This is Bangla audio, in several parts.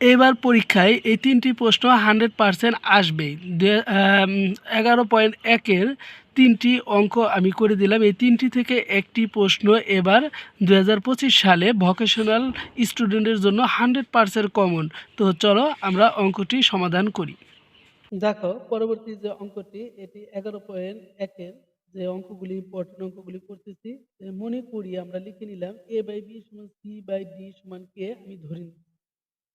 এবার পরীক্ষায় এই তিনটি প্রশ্ন হান্ড্রেড পারসেন্ট আসবে। এগারো পয়েন্ট একের তিনটি অঙ্ক আমি করে দিলাম। এই তিনটি থেকে একটি প্রশ্ন এবার দু হাজার পঁচিশ সালে ভকেশনাল স্টুডেন্টের জন্য হান্ড্রেড পারসেন্ট কমন। তো চলো আমরা অঙ্কটি সমাধান করি। দেখো, পরবর্তী যে অঙ্কটি, এটি এগারো পয়েন্ট একের যে অঙ্কগুলি ইম্পর্টেন্ট অঙ্কগুলি করতেছি মনে করি আমরা লিখে নিলাম এ বাই বি সমান সি বাই ডি সমান কে আমি ধরে নিই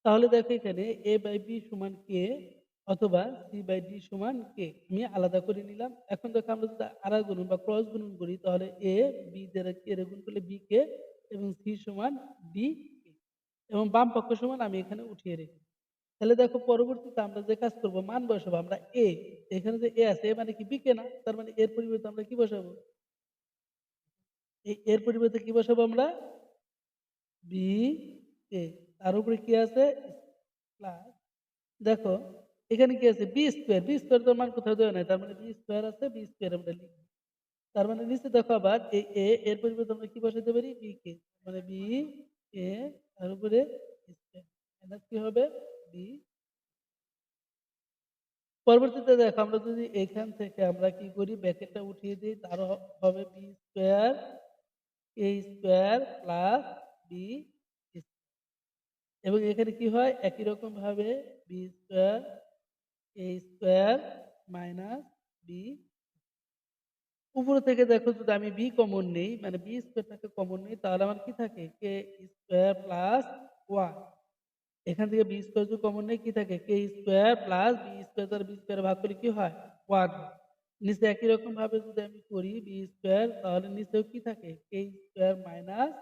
তাহলে দেখো এখানে এ বাই বি সমান কে অথবা সি বাই ডি সমান কে আমি আলাদা করে নিলাম। এখন দেখো আমরা যদি আড়া গুণন বা ক্রস গুণন করি, তাহলে এ বি দ্বারা কে গুণ করলে বি কে এবং সি সমান ডি কে এবং বাম পক্ষ সমান আমি এখানে উঠিয়ে রেখে তাহলে দেখো পরবর্তীতে আমরা যে কাজ করব, মান বসাবো আমরা এ এখানে যে এ আছে, এ মানে কি বি কে না? তার মানে এর পরিবর্তে আমরা কি বসাবো? এর পরিবর্তে কি বসাবো আমরা? বি এ তার উপরে কি আছে? প্লাস দেখো, এখানে কি আছে? বি স্কোয়ার বি স্কোয়ার তো মান কোথাও দেওয়া নাই। তার মানে বি স্কোয়ার আছে বি স্কোয়ার আমরা লিখব। তার মানে নিচে দেখো আবার এই এ এর পরিবর্তে আমরা কি বসাতে পারি? বি কে মানে বি এ তার উপরে কি হবে? বি পরবর্তীতে দেখো, আমরা যদি এখান থেকে আমরা কি করি? ব্র্যাকেটটা উঠিয়ে দিই তার হবে b square a square plus b এবং এখানে কি হয়? একই রকম ভাবে b square a square minus b উপরে থেকে দেখো, যদি আমি বি কমন নেই মানে বি স্কোয়ারটাকে কমন নেই, তাহলে আমার কি থাকে? কে স্কোয়ার প্লাস ওয়ান এখান থেকে বি স্কোয়ার যদি কমন নেই, কি থাকে? K square plus b square দ্বারা বি স্কোয়ার ভাগ করলে কি হয়? ওয়ান নিচে একই রকম ভাবে যদি আমি করি বি স্কোয়ার তাহলে নিচেও কি থাকে? কে স্কোয়ার মাইনাস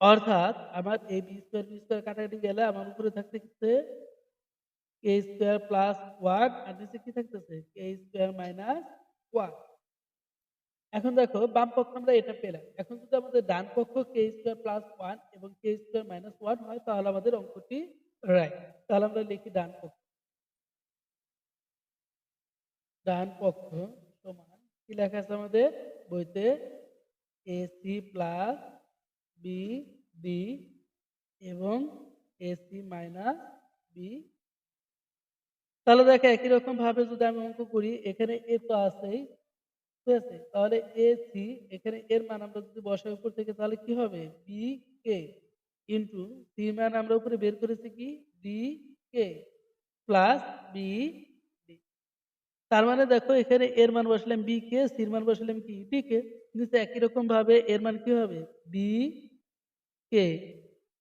অর্থাৎ আমার এই বি স্কোয়ার বি স্কোয়ার কাটাকাটি গেলে আমার উপরে থাকতেছে কে স্কোয়ার প্লাস ওয়ান আর নিচে কি থাকতেছে? কে স্কোয়ার মাইনাস ওয়ান এখন দেখো, বাম পক্ষ আমরা এটা পেলাম। এখন যদি আমাদের ডান পক্ষ কে স্কোয়ার প্লাস ওয়ান এবং কে স্কোয়ার মাইনাস ওয়ান হয়, তাহলে আমাদের অঙ্কটি রাইট তাহলে আমরা লিখি ডান পক্ষ। ডান পক্ষ সমান কি লেখা আছে আমাদের? বইতে এসি প্লাস বি ডি এবং এসি মাইনাস বি তাহলে দেখো একই রকম ভাবে যদি আমি অঙ্ক করি, এখানে এ তো আছেই, ঠিক আছে? তাহলে সি এখানে এর মান আমরা যদি বসাই উপর থেকে, তাহলে কি হবে? বি কে ইন্টু সি মান আমরা উপরে বের করেছি কি? ডি কে প্লাস বি তার মানে দেখো, এখানে এর মান বসালাম বি কে সির মান বসালাম কি? ডি কে নিচে একই রকম ভাবে এর মান কি হবে? B k?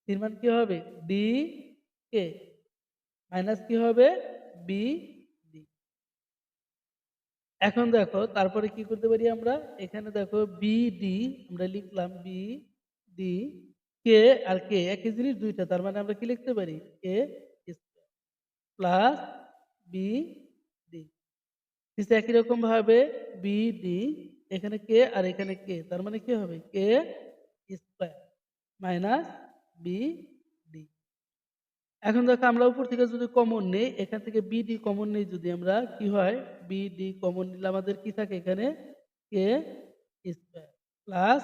সির মান কি হবে? ডি কে। মাইনাস কি হবে? বি ডি এখন দেখো, তারপরে কি করতে পারি আমরা? এখানে দেখো বি ডি আমরা লিখলাম বি ডি কে আর কে একই জিনিস দুইটা, তার মানে আমরা কি লিখতে পারি? কে প্লাস বি ডি নিচে একই রকম ভাবে বি ডি এখানে কে আর এখানে কে তার মানে কি হবে? K square minus b d এখন দেখো আমরা উপর থেকে যদি কমন নেই, এখান থেকে বিডি কমন নেই যদি আমরা কি হয় বিডি কমন নিলে আমাদের কি থাকে এখানে? K square plus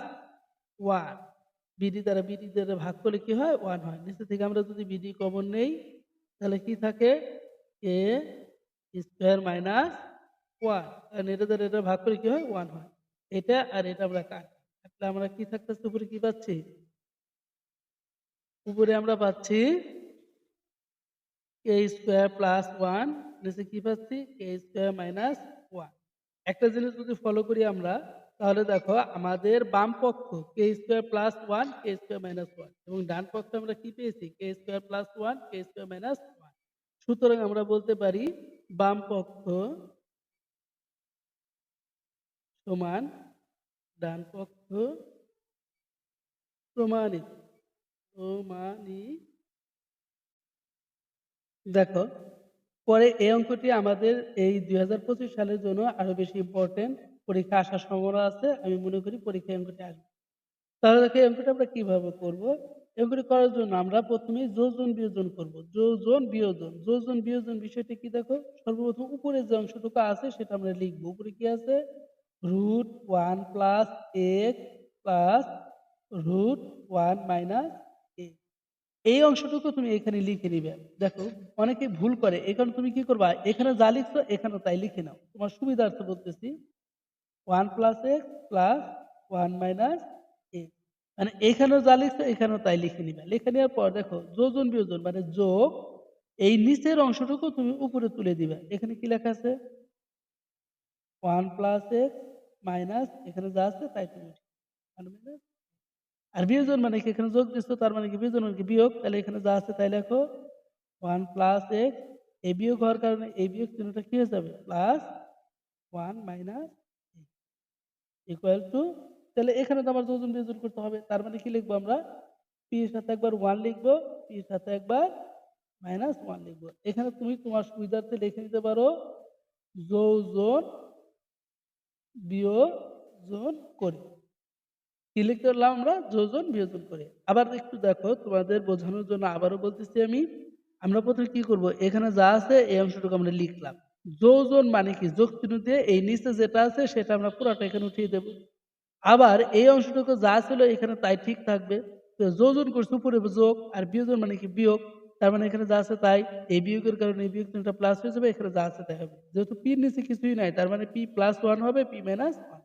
one bd দ্বারা বিডি দ্বারা ভাগ করলে কি হয়? ওয়ান হয়। নিচে থেকে আমরা যদি বিডি কমন নেই, তাহলে কি থাকে? কে স্কোয়ার মাইনাস ওয়ান কারণ এটা দ্বারা এটা ভাগ করে কি হয়? ওয়ান হয়। এটা আর এটা আমরা কাট। তাহলে আমরা কি থাকতেছে? উপরে কি পাচ্ছি? উপরে আমরা পাচ্ছি কে স্কোয়ার প্লাস ওয়ান নিচে কি পাচ্ছি? কে স্কোয়ার মাইনাস ওয়ান একটা জিনিস যদি ফলো করি আমরা, তাহলে দেখো আমাদের বাম পক্ষ k square plus one k square minus one এবং ডান পক্ষে আমরা কি পেয়েছি? K square plus one k square minus one সুতরাং আমরা বলতে পারি বাম পক্ষ সমান ডান পক্ষ প্রমাণিত। প্রমাণিত দেখো, পরে এই অঙ্কটি আমাদের এই দুই সালের জন্য আরও বেশি ইম্পর্টেন্ট পরীক্ষা আসার সম্ভাবনা আছে, আমি মনে করি পরীক্ষায় অঙ্কটি আসবে। তাহলে দেখো অঙ্কটা আমরা কীভাবে করব? অঙ্কটি করার জন্য আমরা প্রথমে যোজন বিয়োজন করব। যোজন বিয়োজন। যোজন বিয়োজন বিষয়টি কি দেখো? সর্বপ্রথম উপরে যে অংশটুকু আছে সেটা আমরা লিখব। উপরে কি আছে? Root one plus x plus root one minus এই অংশটুকু তুমি এখানে লিখে নিবে। দেখো, অনেকে ভুল করে এখানে তুমি কি করবা? এখানে যা লিখছো এখানে তাই লিখে নাও। তোমার সুবিধার্থে বলতেছি one plus x plus one minus মানে এখানেও যা লিখছো, এখানেও তাই লিখে নিবে। লিখে নেওয়ার পর দেখো, যোজন বিয়োজন মানে যোগ, এই নিচের অংশটুকু তুমি উপরে তুলে দিবে। এখানে কি লেখা আছে? ওয়ান প্লাস এক্স মাইনাস এখানে যা আছে, তাই তুমি আর বিয়োজন মানে কি? এখানে যোগ দিচ্ছ তার মানে কি বিয়োজন মানে কি? বিয়োগ। তাহলে এখানে যা আছে তাই লেখো। ওয়ান প্লাস এক্স এই বিয়োগ হওয়ার কারণে এই বিয়োগ চিহ্নটা কি হয়ে যাবে? Plus one minus equal to তাহলে এখানে তো আবার যোজন বিয়োজন করতে হবে। তার মানে কি লিখব আমরা? পি এর সাথে একবার ওয়ান লিখব পি এর সাথে একবার মাইনাস ওয়ান লিখব। এখানে তুমি তোমার সুবিধার্থে লিখে নিতে পারো যোজন বিয়োজন করে। কি লিখতে পারলাম আমরা যোজন বিয়োজন করে। আবার একটু দেখো, তোমাদের বোঝানোর জন্য আবারও বলতেছি আমি, আমরা প্রথমে কি করব? এখানে যা আছে এই অংশটুকু আমরা লিখলাম। যোজন মানে কি? যোগ চিহ্ন দিয়ে এই নিচে যেটা আছে সেটা আমরা পুরোটা এখানে উঠিয়ে দেব। আবার এই অংশটুকু যা ছিল এখানে তাই ঠিক থাকবে। যোজন করছে উপরে যোগ আর বিয়োজন মানে কি? বিয়োগ। তার মানে এখানে যা আছে তাই। এই বিয়োগের কারণে এই বিয়োগ চিহ্নটা প্লাস হয়ে যাবে, এখানে যা আছে তাই হবে। যেহেতু পির নিচে কিছুই নাই, তার মানে পি প্লাস ওয়ান হবে পি মাইনাস ওয়ান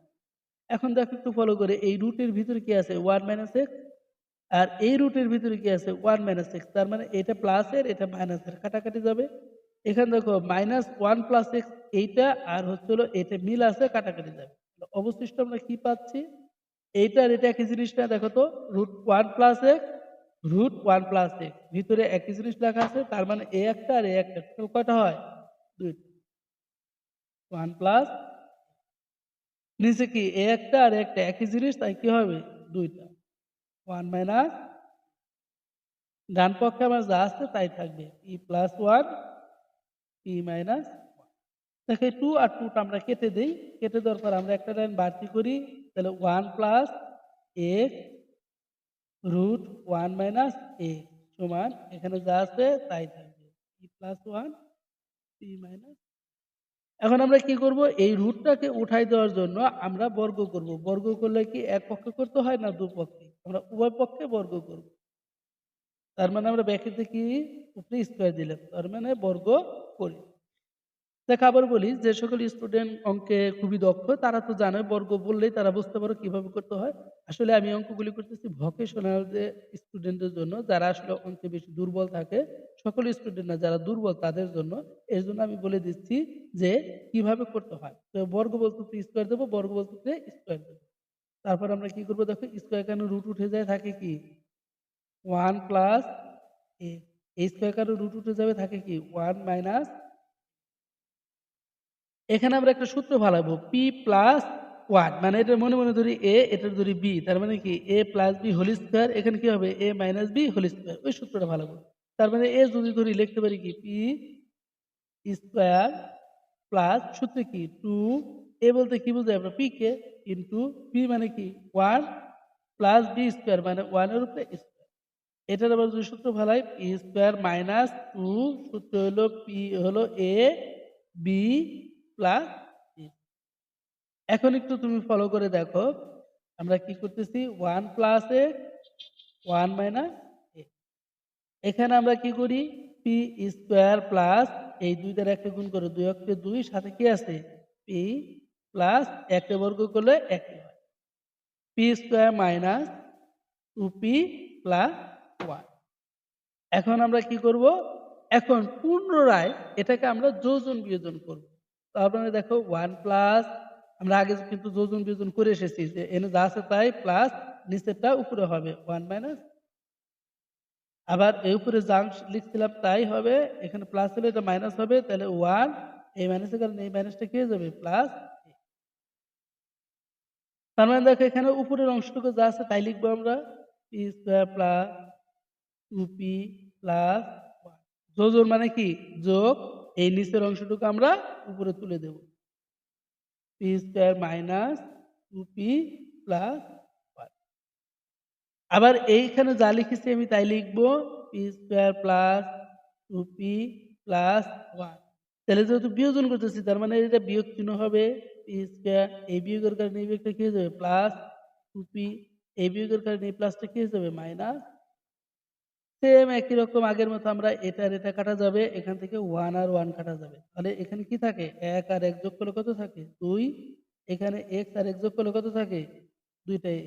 এখন দেখো একটু ফলো করে, এই রুটের ভিতরে কি আছে? ওয়ান মাইনাস এক্স আর এই রুটের ভিতরে কি আছে? ওয়ান মাইনাস এক্স তার মানে এটা প্লাসের এটা মাইনাসের কাটাকাটি যাবে। এখানে দেখো মাইনাস ওয়ান প্লাস এক্স এইটা, আর হচ্ছে হলো এটা মিল আছে, কাটাকাটি যাবে। অবশিষ্ট আমরা কি পাচ্ছি? এইটা আর এটা একই জিনিস না, দেখো তো root one plus x root one plus x ভিতরে একই জিনিস লেখা আছে, তার মানে এ একটা আর এ একটা কয়টা হয়? দুইটা। ওয়ান প্লাস নিচে কি এ একটা আর একটা? একই জিনিস? তাই কি হবে? দুইটা। ওয়ান মাইনাস ডান পক্ষে আমার যা আসছে তাই থাকবে। E plus one e minus দেখে টু আর টুটা আমরা কেটে দিই। কেটে দেওয়ার পর আমরা একটা লাইন বাড়তি করি। তাহলে one plus x root one minus a সমান, এখানে যা আছে তাই থাকবে। E plus one e minus এখন আমরা কি করব? এই রুটটাকে উঠাই দেওয়ার জন্য আমরা বর্গ করব। বর্গ করলে কি এক পক্ষে করতে হয় না দু পক্ষে? আমরা উভয় পক্ষে বর্গ করব। তার মানে আমরা ব্যাকেতে কি? উপরে স্কোয়ার দিলাম। তার মানে বর্গ করি। দেখ আবার বলি, যে সকল স্টুডেন্ট অঙ্কে খুবই দক্ষ, তারা তো জানে, বর্গ বললেই তারা বুঝতে পারো কীভাবে করতে হয়। আসলে আমি অঙ্কগুলি করতেছি ভকেশনাল যে স্টুডেন্টদের জন্য, যারা আসলে অঙ্কে বেশি দুর্বল থাকে, সকল স্টুডেন্ট না যারা দুর্বল তাদের জন্য, এর জন্য আমি বলে দিচ্ছি যে কীভাবে করতে হয়। তো বর্গ বলতে স্কোয়ার দেবো, বর্গ বলতে স্কোয়ার দেবো। তারপর আমরা কি করব দেখো স্কোয়ার কেন রুট উঠে যায় থাকে কি? ওয়ান প্লাস এ এই স্কোয়ার কেন রুট উঠে যাবে থাকে কি? ওয়ান মাইনাস এখানে আমরা একটা সূত্র ভালাবো পি প্লাস ওয়ান মানে এটা মনে মনে ধরি এ এটার ধরি বি তার মানে কি a plus b whole square এখানে কি হবে? A minus b whole square ওই সূত্রটা ভালাবো তার মানে এ যদি ধরি, লিখতে পারি কি? পি স্কোয়ার প্লাস সূত্রে কি? টু এ বলতে কি বুঝাই আমরা? পি কে ইন্টু পি মানে কি? ওয়ান প্লাস বি স্কোয়ার মানে ওয়ানের উপরে স্কোয়ার এটার আবার যদি সূত্র ভালাই পি স্কোয়ার মাইনাস টু সূত্র হলো পি হলো এ বি প্লাস এখন একটু তুমি ফলো করে দেখো আমরা কি করতেছি? One plus a one minus এখানে আমরা কি করি? পি স্কোয়ার প্লাস এই দুই দ্বারা একটা গুণ করে দুই অক্ষে দুই সাথে কি আছে? পি প্লাস একটা বর্গ করলে একটি হয়। P square minus two p plus one এখন আমরা কি করব? এখন পুনরায় এটাকে আমরা যোজন বিয়োজন করব। তারপরে দেখো ওয়ান প্লাস আমরা আগে কিন্তু যোজন বিয়োজন করে এসেছি যে এনে যা আছে তাই প্লাস নিচেরটা উপরে হবে ওয়ান মাইনাস আবার এই উপরে যা লিখছিলাম তাই হবে, এখানে প্লাস হলে এটা মাইনাস হবে, তাহলে ওয়ান এই মাইনাসের কারণে এই মাইনাসটা কি যাবে? প্লাস তার মানে দেখো, এখানে উপরের অংশটুকু যা আছে তাই লিখব আমরা p square plus two p plus যোজন মানে কি? যোগ এই নিচের অংশটুকু আমরা উপরে তুলে দেব। P square minus two p plus আবার এইখানে যা লিখেছি আমি তাই লিখব p square plus two p plus one তাহলে যেহেতু বিয়োজন করতেছি, তার মানে এটা বিয়োগ চিহ্ন হবে পি স্কোয়ার এই বিয়োগের কারণে এই বিয়োগটা কি হয়ে যাবে? প্লাস টু পি এই বিয়োগের কারণে এই প্লাসটা কি হয়ে যাবে? মাইনাস সেম একই রকম আগের মতো আমরা এটা আর এটা কাটা যাবে, এখান থেকে ওয়ান আর ওয়ান কাটা যাবে। তাহলে এখানে কি থাকে? এক আর এক যোগ করলে কত থাকে? দুই। এখানে এক্স আর এক যোগ করলে কত থাকে? দুইটাই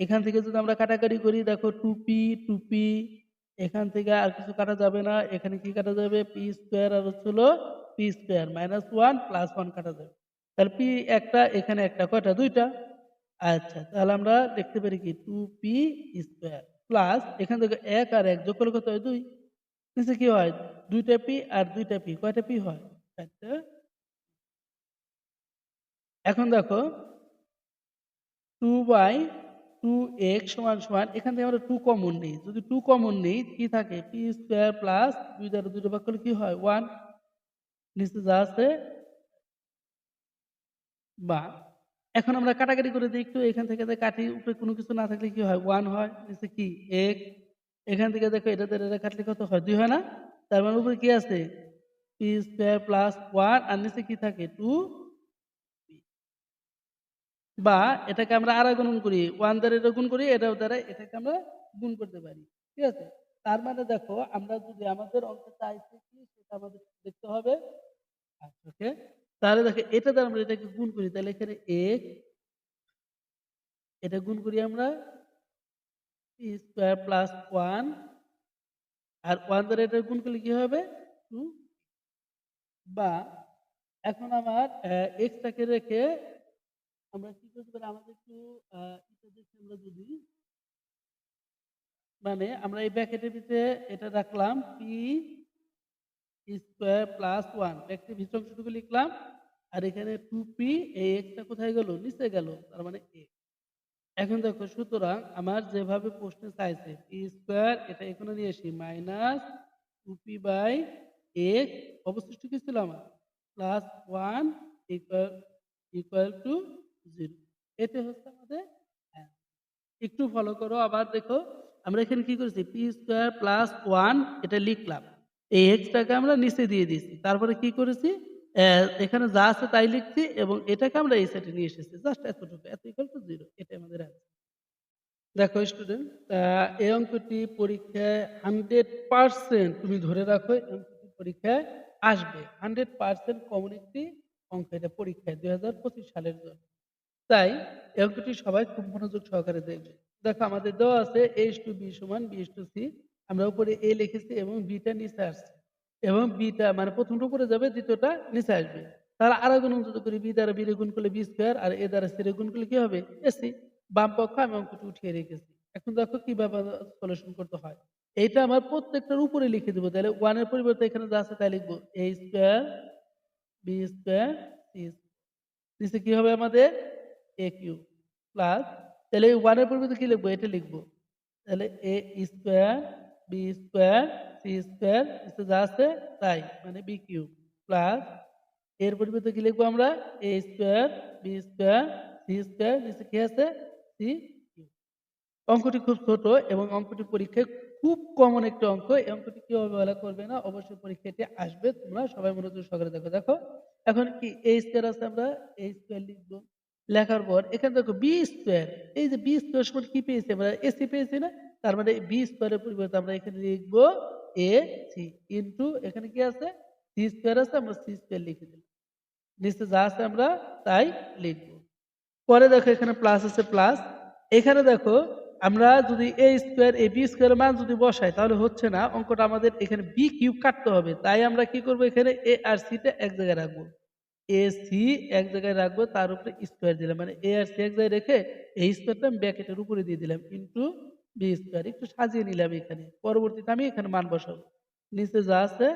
এখান থেকে যদি আমরা কাটাকাটি করি, দেখো টুপি টুপি এখান থেকে আর কিছু কাটা যাবে না। এখানে কি কাটা যাবে? পি স্কোয়ার আর হচ্ছিল P square minus one plus one কাটা যাবে। তাহলে পি একটা, এখানে একটা, কয়টা? দুইটা। আচ্ছা তাহলে আমরা দেখতে পারি কি? টু পি স্কোয়ার প্লাস এখান থেকে এক আর এক যোগ করলে কত হয়? দুই। নিচে কি হয়? দুইটা পি আর দুইটা পি। কয়টা পি হয়? চারটা। এখন দেখো টু বাই টু এক্স সমান সমান, এখান থেকে আমরা টু কমন নেই। যদি টু কমন নেই, কি থাকে? পি স্কোয়ার প্লাস দুই দ্বারা দুটো ভাগ করলে কি হয়? ওয়ান নিচে যা আছে, বা এখন আমরা কাটাকাটি করে দিই, একটু এখান থেকে কাটি উপরে কোনো কিছু না থাকলে কি হয়? ওয়ান হয়, নিচে কি? এক। এখান থেকে দেখো এটা এটা কাটলে কত হয়? দুই হয় না? তার মানে উপরে কি আছে? পি স্কোয়ার প্লাস ওয়ান আর নিচে কি থাকে? টু বা এটাকে আমরা আর গুণ করি। ওয়ান দ্বারা এটা গুণ করি, এটাও দ্বারা এটাকে আমরা গুণ করতে পারি। ঠিক আছে? তার মানে দেখো, আমরা যদি আমাদের অঙ্ক চাইছি কি, সেটা আমাদের দেখতে হবে। আচ্ছা ওকে তাহলে দেখো, এটা দ্বারা আমরা এটাকে গুণ করি। তাহলে এখানে এক, এটা গুণ করি আমরা স্কোয়ার প্লাস ওয়ান আর ওয়ান দ্বারা এটা গুণ করলে কি হবে? টু বা এখন আমার এক্সটাকে রেখে আমরা কি করতে পারি? আমাদের একটু এটা আমরা যদি মানে আমরা এই ব্র্যাকেটের ভিতরে এটা রাখলাম পি স্কোয়ার প্লাস ওয়ান ব্র্যাকেটের ভিতর অংশটুকু লিখলাম, আর এখানে টু পি এই এক্সটা কোথায় গেল? নিচে গেল, তার মানে এ এখন দেখো, সুতরাং আমার যেভাবে প্রশ্নে চাইছে পি স্কোয়ার এটা এখানে নিয়ে আসি minus two P by X অবশিষ্ট কি ছিল আমার? Plus one equal to zero এটা হচ্ছে আমাদের একটু ফলো করো, আবার দেখো, আমরা এখানে কি করেছি? পি স্কোয়ার প্লাস ওয়ান এটা লিখলাম। এই এক্সটাকে আমরা নিচে দিয়ে দিয়েছি। তারপরে কি করেছি? এখানে যা আছে তাই লিখছি এবং এটাকে আমরা এই সাইডে নিয়ে এসেছি। জাস্ট এতটুকু। এত ইকুয়াল টু জিরো এটা আমাদের answer। দেখো স্টুডেন্ট এই অঙ্কটি পরীক্ষায় হান্ড্রেড পার্সেন্ট তুমি ধরে রাখো অঙ্কটি পরীক্ষায় আসবে। হান্ড্রেড পার্সেন্ট কমন একটি অঙ্ক। এটা পরীক্ষায় দুই হাজার পঁচিশ সালের জন্য। তাই এই অঙ্কটি সবাই খুব মনোযোগ সহকারে দেখবে। দেখো আমাদের দেওয়া আছে এইচ টু বি সমান বি টু সি আমরা উপরে এ লিখেছি এবং বিটা নিচে আসছে। এবং বিটা মানে প্রথমটা উপরে যাবে, দ্বিতীয়টা নিচে আসবে। তাহলে আরও গুণ যদি করি বি দ্বারা বি রে গুণ করলে বি স্কোয়ার আর এ দ্বারা সি রে গুণ করলে কি হবে? এসি বাম পক্ষ আমি অঙ্কটি উঠিয়ে রেখেছি। এখন দেখো কীভাবে সলিউশন করতে হয়। এইটা আমার প্রত্যেকটার উপরে লিখে দেবো। তাহলে ওয়ানের পরিবর্তে এখানে যা আছে তাই লিখব। A square B square C নিচে কি হবে আমাদের? এ কিউ প্লাস তাহলে ওয়ানের পরিবর্তে কি লিখব? এটা লিখব। তাহলে A square B square C square যা আছে তাই মানে বি কিউ প্লাস এর পরিবর্তে কি লিখব আমরা? A square B square C square নিচে কি আছে? সি অঙ্কটি খুব ছোট এবং অঙ্কটি পরীক্ষায় খুব কমন একটা অঙ্ক। এই অঙ্কটি কেউ অবহেলা করবে না? অবশ্যই পরীক্ষাটি আসবে, তোমরা সবাই মনোযোগ সহকারে দেখো। দেখো, এখন কি এ স্কোয়ার আছে আমরা? এ স্কোয়ার লিখব। লেখার পর, এখানে দেখো বি স্কোয়ার এই যে বি স্কোয়ার সমান কি পেয়েছি আমরা? এসি পেয়েছি না? তার মানে বি স্কোয়ারের পরিবর্তে আমরা এখানে লিখব এ সি ইন্টু এখানে কি আছে? সি স্কোয়ার আছে, আমরা সি স্কোয়ার লিখে দিলাম। নিচে যা আছে আমরা তাই লিখব। পরে দেখো এখানে প্লাস আছে প্লাস এখানে দেখো, আমরা যদি A square A B square মান যদি বসাই, তাহলে হচ্ছে না, অঙ্কটা আমাদের এখানে বি কিউব কাটতে হবে। তাই আমরা কি করব এখানে? এ আর সিটা এক জায়গায় রাখব। এ সি এক জায়গায় রাখব, তার উপরে স্কোয়ার দিলাম। মানে এ আর সি এক জায়গায় রেখে এই স্কোয়ারটা আমি ব্যাকেটের উপরে দিয়ে দিলাম। ইন্টু বি স্কোয়ার একটু সাজিয়ে নিলাম এখানে, পরবর্তীতে আমি এখানে মান বসাবো। নিচে যা আছে,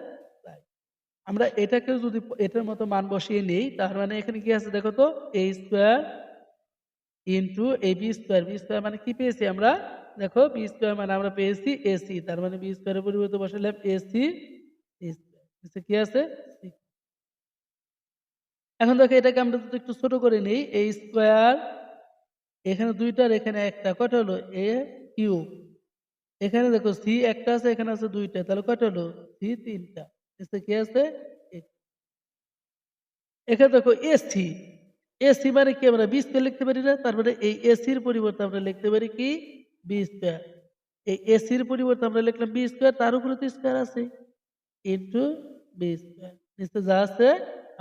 তাই। আমরা এটাকে যদি এটার মতো মান বসিয়ে নিই, তার মানে এখানে কি আছে দেখো তো? A square into A B square B square মানে কি পেয়েছি আমরা? দেখো বি স্কোয়ার মানে আমরা পেয়েছি এসি তার মানে বি স্কোয়ারের পরিবর্তে বসালাম এসি স্কোয়ার কি আছে। এখন দেখো, এটাকে আমরা যদি একটু ছোট করে নিই এ স্কোয়ার এখানে দুইটার, এখানে একটা, কটা হলো? এ কিউব এখানে দেখো সি একটা আছে, এখানে আছে দুইটা। তাহলে কটা হলো? সি তিনটা। এসে কি আছে? এখানে দেখো এসি এসি মানে কি? আমরা বি স্কোয়ার লিখতে পারি না। তারপরে এই এসির পরিবর্তে আমরা লিখতে পারি কি? B square. এই এসির পরিবর্তে আমরা লিখলাম বি স্কোয়ার, তার উপরে তো স্কোয়ার আছে। Into B square. নিচে যা আছে,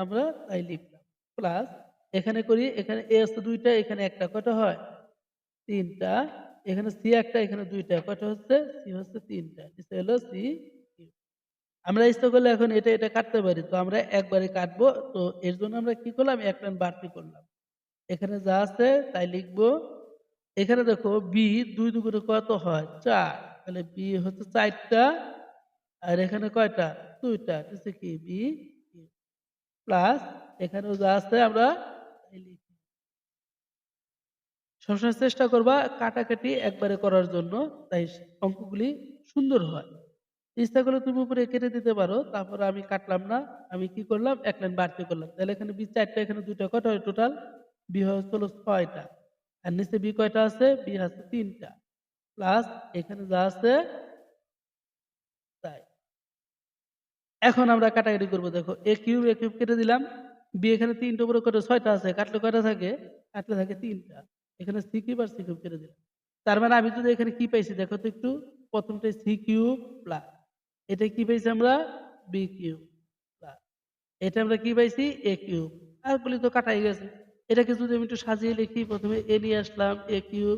আমরা তাই লিখলাম। প্লাস এখানে করি, এখানে এ আছে দুইটা, এখানে একটা কটা হয়? তিনটা। এখানে সি একটা, এখানে দুইটা কটা হচ্ছে? সি হচ্ছে তিনটা। নিচে হলো সি আমরা ইচ্ছা করলে এখন এটা এটা কাটতে পারি, তো আমরা একবারে কাটবো। তো এর জন্য আমরা কি করলাম? এক লাইন বাড়তি করলাম। এখানে যা আছে তাই লিখব। এখানে দেখো বি দুই দুগুণে কত হয়? চার। তাহলে বি হচ্ছে চারটা, আর এখানে কয়টা? দুইটা। কি? বি প্লাস এখানেও যা আছে আমরা সবসময় চেষ্টা করবা কাটাকাটি একবারে করার জন্য, তাই অঙ্কগুলি সুন্দর হয়। ইচ্ছা করলে তুমি উপরে কেটে দিতে পারো, তারপরে আমি কাটলাম না, আমি কি করলাম, এক লাইন বাড়তি করলাম। তাহলে এখানে বি চারটা, এখানে দুইটা কটা হয় টোটাল বি হচ্ছে হলো ছয়টা। আর নিচে বি কয়টা আছে? বি আছে তিনটা। প্লাস এখানে যা আছে, তাই। এখন আমরা কাটাকাটি করব, দেখো এ কিউব এ কিউব কেটে দিলাম। বি এখানে তিনটা, উপরে কত ছয়টা আছে, কাটলে কয়টা থাকে? কাটলে থাকে তিনটা। এখানে সি কিউব আর সি কিউব কেটে দিলাম। তার মানে আমি যদি এখানে কি পাইছি, দেখো তো একটু প্রথমটা সি কিউব প্লাস এটা কি পাইছি আমরা? বি কিউব প্লাস এটা আমরা কি পাইছি? এ কিউব আর বলি তো কাটাই গেছে। এটাকে যদি আমি একটু সাজিয়ে লিখি, প্রথমে এ নিয়ে আসলাম এ কিউব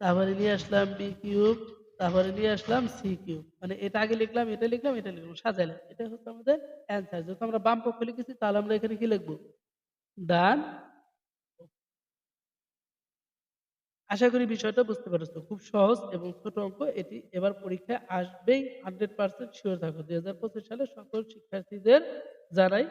তারপরে নিয়ে আসলাম বি কিউব তারপরে নিয়ে আসলাম সি কিউব মানে এটা আগে লিখলাম, এটা লিখলাম এটা লিখলাম সাজাইলাম এটা হচ্ছে আমাদের অ্যান্সার যখন আমরা বাম পক্ষ লিখেছি, তাহলে আমরা এখানে কি লিখব? ডান আশা করি বিষয়টা বুঝতে পারছ। খুব সহজ এবং ছোট অঙ্ক, এটি এবার পরীক্ষায় আসবেই হান্ড্রেড পার্সেন্ট শিওর থাকো। দুই হাজার পঁচিশ সালে সকল শিক্ষার্থীদের জানাই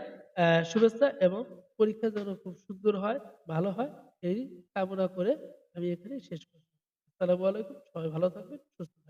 শুভেচ্ছা এবং পরীক্ষা যেন খুব সুন্দর হয়, ভালো হয়, এই কামনা করে আমি এখানে শেষ করছি। আসসালামু আলাইকুম, সবাই ভালো থাকবেন, সুস্থ।